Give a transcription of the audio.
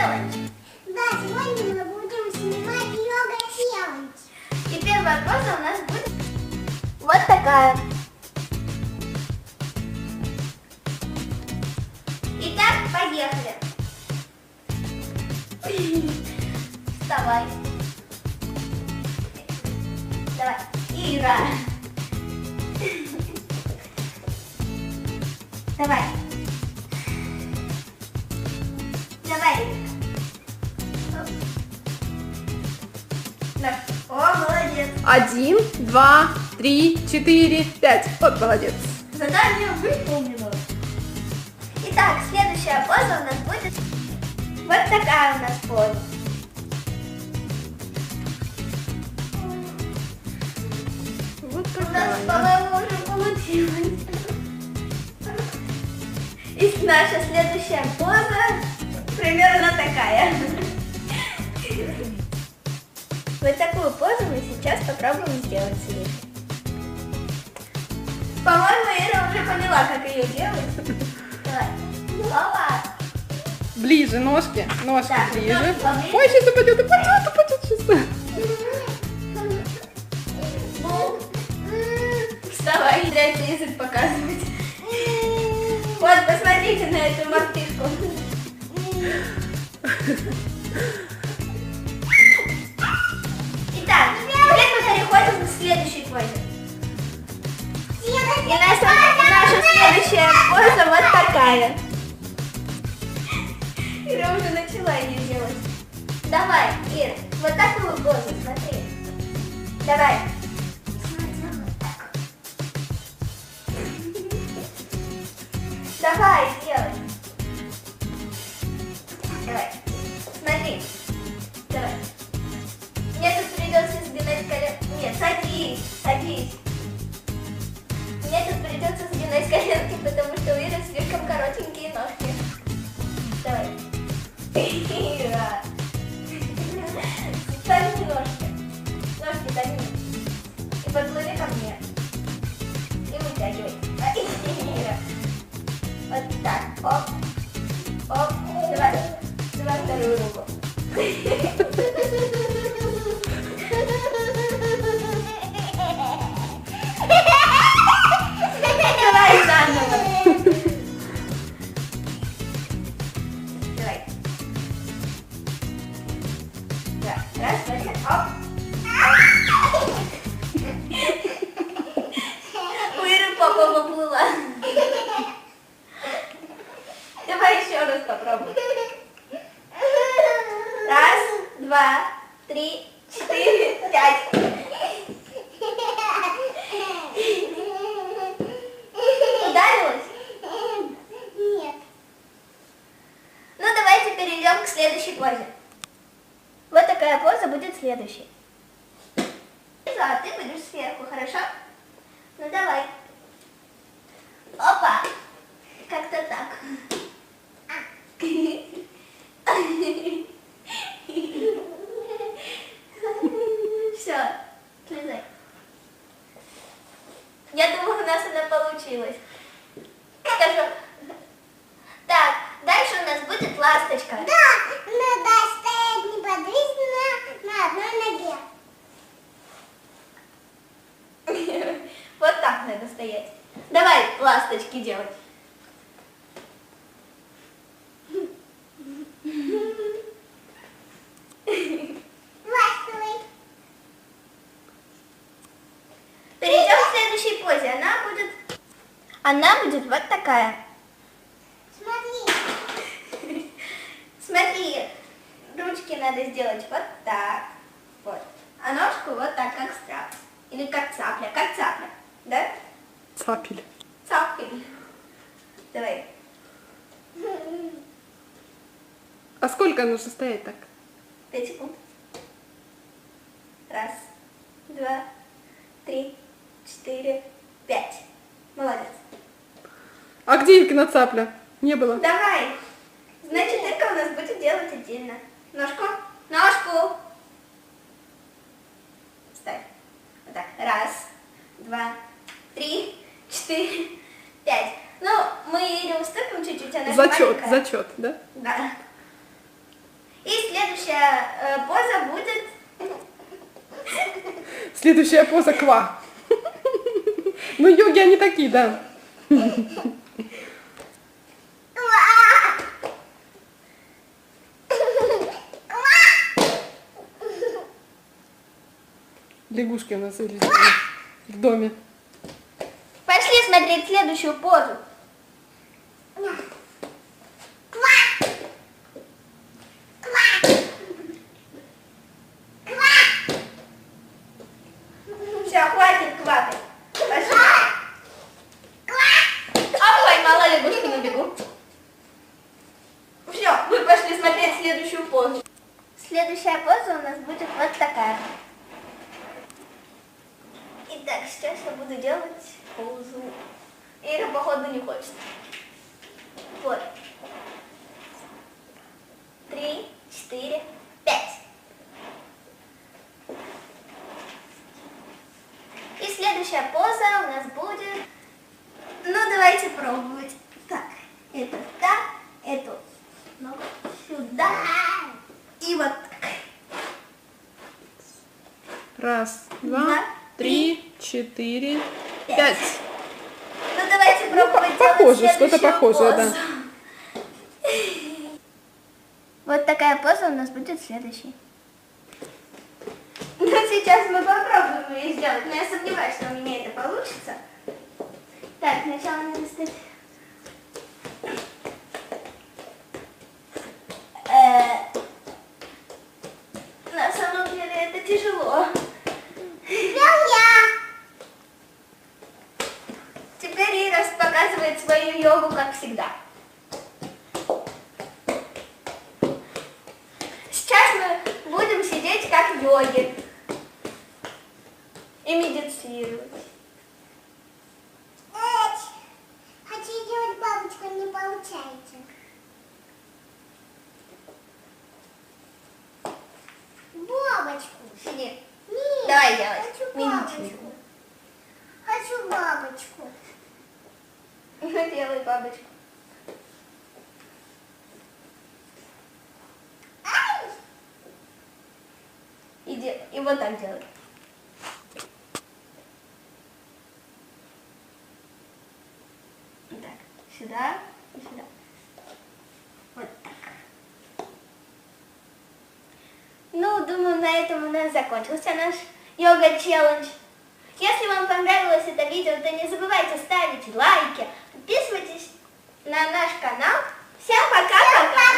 челлендж. Да, сегодня мы будем снимать йога челлендж. И первая поза у нас будет вот такая. Итак, поехали. Вставай. Давай. Ира. Давай. Один, два, три, четыре, пять. Вот молодец. Задание выполнено. Итак, следующая поза у нас будет вот такая у нас поза. Вот У нас, такая. по-моему, уже получилось. И наша следующая поза примерно такая. Вот такую позу мы сейчас попробуем сделать с. По-моему, Ира уже поняла, как ее делать. Давай. Опа. Ближе ножки, ножки Да, ближе. ножки поближе. Ой, сейчас упадет, упадет, упадет сейчас. Ну, Вставай, дайте язык показывать. Вот, посмотрите на эту мартышку. такая. Ира уже начала ее делать. Давай, Ир, вот такую позу, смотри. Давай. Давай, делай. Ира. Согни ножки. Ножки согни. И подплыви ко мне. И вытягивай. Ира. Вот так. Оп. Оп. Давай. Давай вторую руку. Попа поплыла. Давай еще раз попробуй. Раз, два, три, четыре, пять. Ну, давайте перейдем к следующей позе. Вот такая поза будет следующей. А ты будешь сверху, хорошо? Ну, давай. Опа! Как-то так. Все, слезай. Я думаю, у нас она получилась. Скажу. Так, дальше у нас будет ласточка. Да, надо стоять неподвижно на одной ноге. Вот так надо стоять. Давай ласточки делать. Перейдем к следующей позе. Она будет... Она будет вот такая. Смотри. Смотри, ручки надо сделать вот так. Вот. А ножку вот так, как страп. Или как цапля. Как цапля. Да? Цапель. Цапель. Давай. А сколько нужно стоять так? Пять секунд. Раз, два, три, четыре, пять. Молодец. А где Ивкина цапля? Не было. Давай. Значит, Ирка у нас будет делать отдельно. Ножку. Ставь. Вот так. Раз, два, три, четыре, пять. Ну, мы или уступим чуть-чуть, она же Зачет, да? Да. Следующая э, поза будет... Следующая поза ква. Ну, йоги они такие, да. Лягушки у нас в доме. Пошли смотреть следующую позу. Все, хватит квакать. Пошли. А поймала лягушку на бегу. Все, мы пошли смотреть следующую позу. Следующая поза у нас будет вот такая. Итак, сейчас я буду делать позу. Ира, походу, не хочет. Вот. Три, четыре, пять. И следующая поза у нас будет... Ну, давайте пробовать. Так, это так, эту ногу сюда. И вот так. Раз, два, Да. три, четыре, Пять. пять. Ну, давайте пробовать по- похоже, что-то похожее, да. Вот такая поза у нас будет следующей. Ну, сейчас мы попробуем ее сделать, но я сомневаюсь, что у меня это получится. Так, сначала надо стать... Э, На самом деле это тяжело. Свою йогу, как всегда. Сейчас мы будем сидеть как йоги и медитировать. Хочу делать бабочку, не получается. Бабочку. Сиди. Нет, Давай делать. Хочу бабочку. Делай бабочку. И, де- и вот так делай. Так, сюда и сюда. Вот так. Ну, думаю, на этом у нас закончился наш йога-челлендж. Если вам понравилось это видео, то не забывайте ставить лайки, подписывайтесь на наш канал. Всем пока-пока!